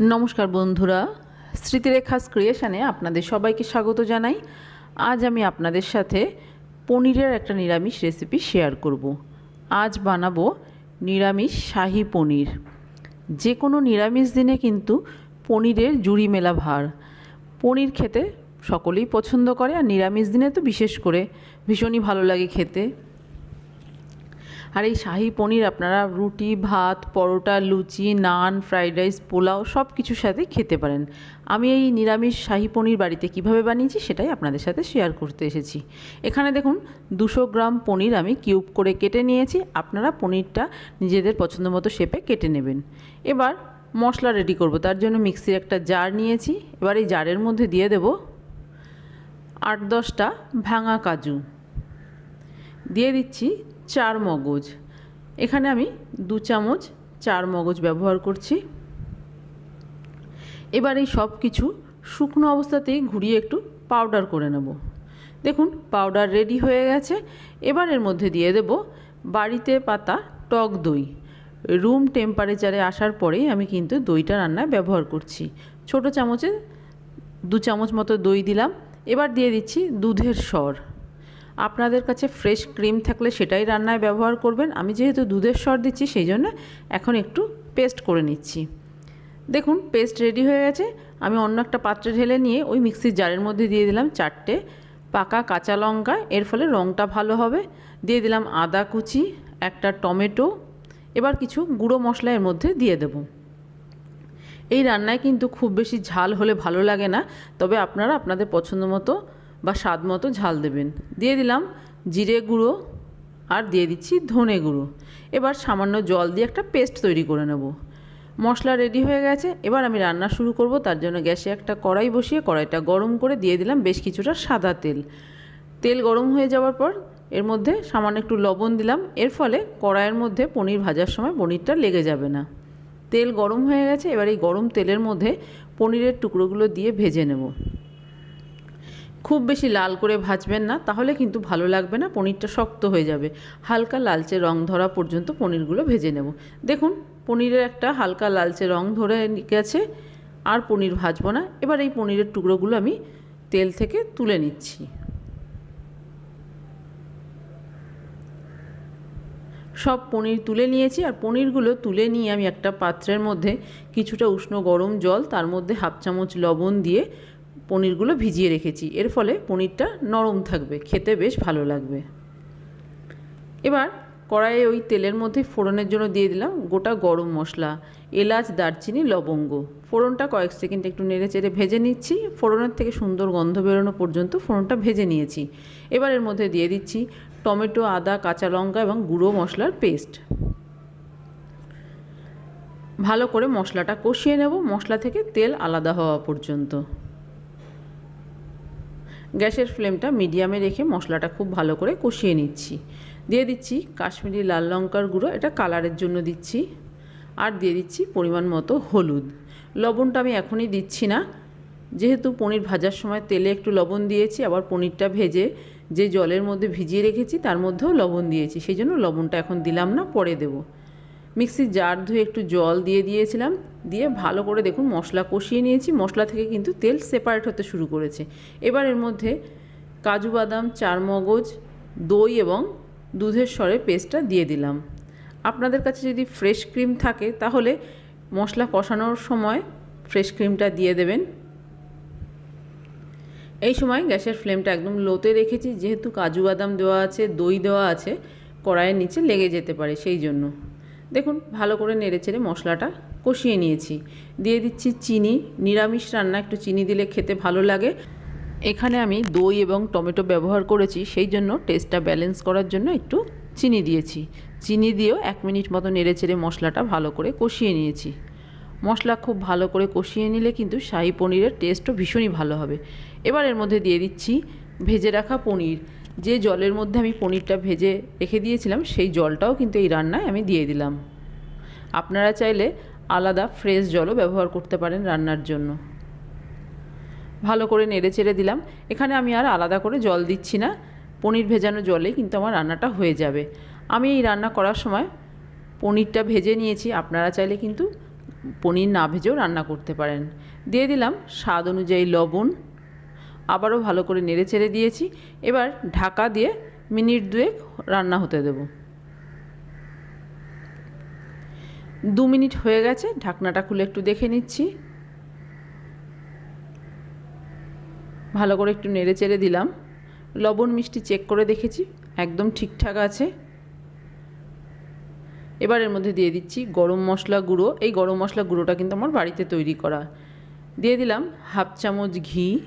নমস্কার বন্ধুরা, স্মৃতিরেখাস ক্রিয়েশনে আপনাদের সবাইকে স্বাগত জানাই। আজ আমি আপনাদের সাথে পনিরের একটা নিরামিষ রেসিপি শেয়ার করব। আজ বানাবো নিরামিষ শাহি পনির। যে কোনো নিরামিষ দিনে কিন্তু পনিরের জুড়ি মেলা ভার। পনির খেতে সকলেই পছন্দ করে, আর নিরামিষ দিনে তো বিশেষ করে ভীষণই ভালো লাগে খেতে। আর এই শাহি পনির আপনারা রুটি, ভাত, পরোটা, লুচি, নান, ফ্রাইড রাইস, পোলাও সব কিছুর সাথে খেতে পারেন। আমি এই নিরামিষ শাহি পনির বাড়িতে কীভাবে বানিয়েছি সেটাই আপনাদের সাথে শেয়ার করতে এসেছি। এখানে দেখুন, দুশো গ্রাম পনির আমি কিউব করে কেটে নিয়েছি। আপনারা পনিরটা নিজেদের পছন্দ মতো শেপে কেটে নেবেন। এবার মশলা রেডি করব, তার জন্য মিক্সির একটা জার নিয়েছি। এবার এই জারের মধ্যে দিয়ে দেব আট দশটা ভাঙা কাজু। দিয়ে দিচ্ছি চার মগজ। এখানে আমি দু চামচ চার মগজ ব্যবহার করছি। এবার এই সব কিছু শুকনো অবস্থাতেই ঘুরিয়ে একটু পাউডার করে নেব। দেখুন, পাউডার রেডি হয়ে গেছে। এবার এর মধ্যে দিয়ে দেব বাড়িতে পাতা টক দই। রুম টেম্পারেচারে আসার পরেই আমি কিন্তু দইটা রান্নায় ব্যবহার করছি। ছোট চামচে দু চামচ মতো দই দিলাম। এবার দিয়ে দিচ্ছি দুধের স্বর। আপনাদের কাছে ফ্রেশ ক্রিম থাকলে সেটাই রান্নায় ব্যবহার করবেন। আমি যেহেতু দুধের সর দিচ্ছি, সেই জন্য এখন একটু পেস্ট করে নিচ্ছি। দেখুন পেস্ট রেডি হয়ে গেছে। আমি অন্য একটা পাত্রে ঢেলে নিয়ে ওই মিক্সির জারের মধ্যে দিয়ে দিলাম চারটে পাকা কাঁচা লঙ্কা। এর ফলে রঙটা ভালো হবে। দিয়ে দিলাম আদা কুচি, একটা টমেটো। এবার কিছু গুঁড়ো মশলা এর মধ্যে দিয়ে দেবো। এই রান্নায় কিন্তু খুব বেশি ঝাল হলে ভালো লাগে না। তবে আপনারা আপনাদের পছন্দ মতো বা স্বাদ মতো ঝাল দেবেন। দিয়ে দিলাম জিরে গুঁড়ো আর দিয়ে দিচ্ছি ধনে গুঁড়ো। এবার সামান্য জল দিয়ে একটা পেস্ট তৈরি করে নেব। মশলা রেডি হয়ে গেছে, এবার আমি রান্না শুরু করব। তার জন্য গ্যাসে একটা কড়াই বসিয়ে কড়াইটা গরম করে দিয়ে দিলাম বেশ কিছুটা সাদা তেল। তেল গরম হয়ে যাওয়ার পর এর মধ্যে সামান্য একটু লবণ দিলাম। এর ফলে কড়াইয়ের মধ্যে পনির ভাজার সময় পনিরটা লেগে যাবে না। তেল গরম হয়ে গেছে, এবার এই গরম তেলের মধ্যে পনিরের টুকরোগুলো দিয়ে ভেজে নেব। খুব বেশি লাল করে ভাজবেন না, তাহলে কিন্তু ভালো লাগবে না, পনিরটা শক্ত হয়ে যাবে। হালকা লালচে রং ধরা পর্যন্ত পনিরগুলো ভেজে নেব। দেখুন, পনিরের একটা হালকা লালচে রং ধরে গেছে, আর পনির ভাজবো না। এবার এই পনিরের টুকরোগুলো আমি তেল থেকে তুলে নিচ্ছি। সব পনির তুলে নিয়েছি, আর পনিরগুলো তুলে নিয়ে আমি একটা পাত্রের মধ্যে কিছুটা উষ্ণ গরম জল, তার মধ্যে হাফ চামচ লবণ দিয়ে পনিরগুলো ভিজিয়ে রেখেছি। এর ফলে পনিরটা নরম থাকবে, খেতে বেশ ভালো লাগবে। এবার কড়াইয়ে ওই তেলের মধ্যে ফোড়নের জন্য দিয়ে দিলাম গোটা গরম মশলা, এলাচ, দারচিনি, লবঙ্গ। ফোড়নটা কয়েক সেকেন্ড একটু নেড়ে চেড়ে ভেজে নিচ্ছি। ফোড়নের থেকে সুন্দর গন্ধ বেরোনো পর্যন্ত ফোড়নটা ভেজে নিয়েছি। এবার এর মধ্যে দিয়ে দিচ্ছি টমেটো, আদা, কাঁচা লঙ্কা এবং গুঁড়ো মশলার পেস্ট। ভালো করে মশলাটা কষিয়ে নেব। মশলা থেকে তেল আলাদা হওয়া পর্যন্ত। গ্যাসের ফ্লেমটা মিডিয়ামে রেখে মশলাটা খুব ভালো করে কষিয়ে নিচ্ছি। দিয়ে দিচ্ছি কাশ্মীরি লাল লঙ্কার গুঁড়ো, এটা কালারের জন্য দিচ্ছি। আর দিয়ে দিচ্ছি পরিমাণ মতো হলুদ। লবণটা আমি এখনই দিচ্ছি না। যেহেতু পনির ভাজার সময় তেলে একটু লবণ দিয়েছি, আবার পনিরটা ভেজে যে জলের মধ্যে ভিজিয়ে রেখেছি, তার মধ্যেও লবণ দিয়েছি। সেই জন্য লবণটা এখন দিলাম না, পরে দেব। মিক্সির জার ধুয়ে একটু জল দিয়ে দিয়েছিলাম। দিয়ে ভালো করে দেখুন মশলা কষিয়ে নিয়েছি। মশলা থেকে কিন্তু তেল সেপারেট হতে শুরু করেছে। এবার এর মধ্যে কাজু বাদাম চার মগজ দই এবং দুধের স্বরে পেস্টটা দিয়ে দিলাম। আপনাদের কাছে যদি ফ্রেশ ক্রিম থাকে, তাহলে মশলা কষানোর সময় ফ্রেশ ক্রিমটা দিয়ে দেবেন। এই সময় গ্যাসের ফ্লেমটা একদম লোতে রেখেছি। যেহেতু কাজু বাদাম দেওয়া আছে, দই দেওয়া আছে, কড়াইয়ের নিচে লেগে যেতে পারে সেই জন্য। দেখুন, ভালো করে নেড়ে নেড়েচেড়ে মশলাটা কষিয়ে নিয়েছি। দিয়ে দিচ্ছি চিনি, নিরামিষ রান্না, একটু চিনি দিলে খেতে ভালো লাগে। এখানে আমি দই এবং টমেটো ব্যবহার করেছি, সেই জন্য টেস্টটা ব্যালেন্স করার জন্য একটু চিনি দিয়েছি। চিনি দিয়েও এক মিনিট মতো নেড়ে নেড়েচেড়ে মশলাটা ভালো করে কষিয়ে নিয়েছি। মশলা খুব ভালো করে কষিয়ে নিলে কিন্তু শাহি পনিরের টেস্টও ভীষণই ভালো হবে। এবার এর মধ্যে দিয়ে দিচ্ছি ভেজে রাখা পনির। যে জলের মধ্যে আমি পনিরটা ভেজে রেখে দিয়েছিলাম, সেই জলটাও কিন্তু এই রান্নায় আমি দিয়ে দিলাম। আপনারা চাইলে আলাদা ফ্রেশ জলও ব্যবহার করতে পারেন রান্নার জন্য। ভালো করে নেড়ে চেড়ে দিলাম। এখানে আমি আর আলাদা করে জল দিচ্ছি না। পনির ভেজানো জলে কিন্তু আমার রান্নাটা হয়ে যাবে। আমি এই রান্না করার সময় পনিরটা ভেজে নিয়েছি। আপনারা চাইলে কিন্তু পনির না ভেজেও রান্না করতে পারেন। দিয়ে দিলাম স্বাদ অনুযায়ী লবণ। আবারও ভালো করে নেড়ে চেড়ে দিয়েছি। এবার ঢাকা দিয়ে মিনিট দুয়েক রান্না হতে দেব। দু মিনিট হয়ে গেছে, ঢাকনাটা খুলে একটু দেখে নিচ্ছি। ভালো করে একটু নেড়ে চেড়ে দিলাম। লবণ মিষ্টি চেক করে দেখেছি, একদম ঠিকঠাক আছে। এবার এর মধ্যে দিয়ে দিচ্ছি গরম মশলা গুঁড়ো। এই গরম মশলা গুঁড়োটা কিন্তু আমার বাড়িতে তৈরি করা। দিয়ে দিলাম হাফ চামচ ঘি।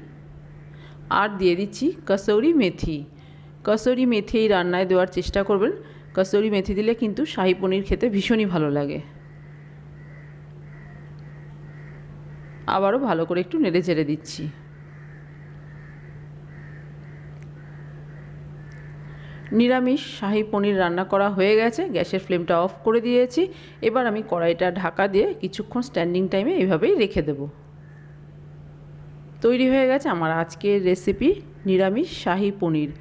আর দিয়ে দিচ্ছি কসৌরি মেথি। কসৌরি মেথি এই রান্নায় দেওয়ার চেষ্টা করবেন। কসৌরি মেথি দিলে কিন্তু শাহি পনির খেতে ভীষণই ভালো লাগে। আবারও ভালো করে একটু নেড়ে চেড়ে দিচ্ছি। নিরামিষ শাহি পনির রান্না করা হয়ে গেছে, গ্যাসের ফ্লেমটা অফ করে দিয়েছি। এবার আমি কড়াইটা ঢাকা দিয়ে কিছুক্ষণ স্ট্যান্ডিং টাইমে এইভাবেই রেখে দেব। তৈরি হয়ে গেছে আমার আজকের রেসিপি নিরামিষ শাহি পনির।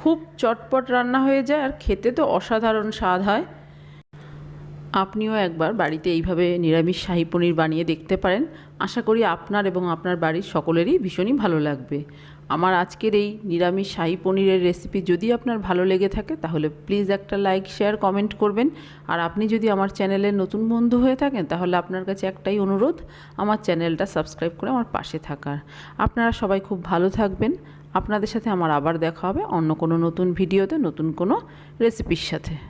খুব চটপট রান্না হয়ে যায় আর খেতে তো অসাধারণ স্বাদ হয়। আপনিও একবার বাড়িতে এইভাবে নিরামিষ শাহি পনির বানিয়ে দেখতে পারেন। আশা করি আপনার এবং আপনার বাড়ির সকলেরই ভীষণই ভালো লাগবে। আমার আজকের এই নিরামিষ শাহি পনিরের রেসিপি যদি আপনার ভালো লেগে থাকে, তাহলে প্লিজ একটা লাইক শেয়ার কমেন্ট করবেন। আর আপনি যদি আমার চ্যানেলের নতুন বন্ধু হয়ে থাকেন, তাহলে আপনার কাছে একটাই অনুরোধ, আমার চ্যানেলটা সাবস্ক্রাইব করে আমার পাশে থাকার। আপনারা সবাই খুব ভালো থাকবেন। আপনাদের সাথে আমার আবার দেখা হবে অন্য কোনো নতুন ভিডিওতে নতুন কোনো রেসিপির সাথে।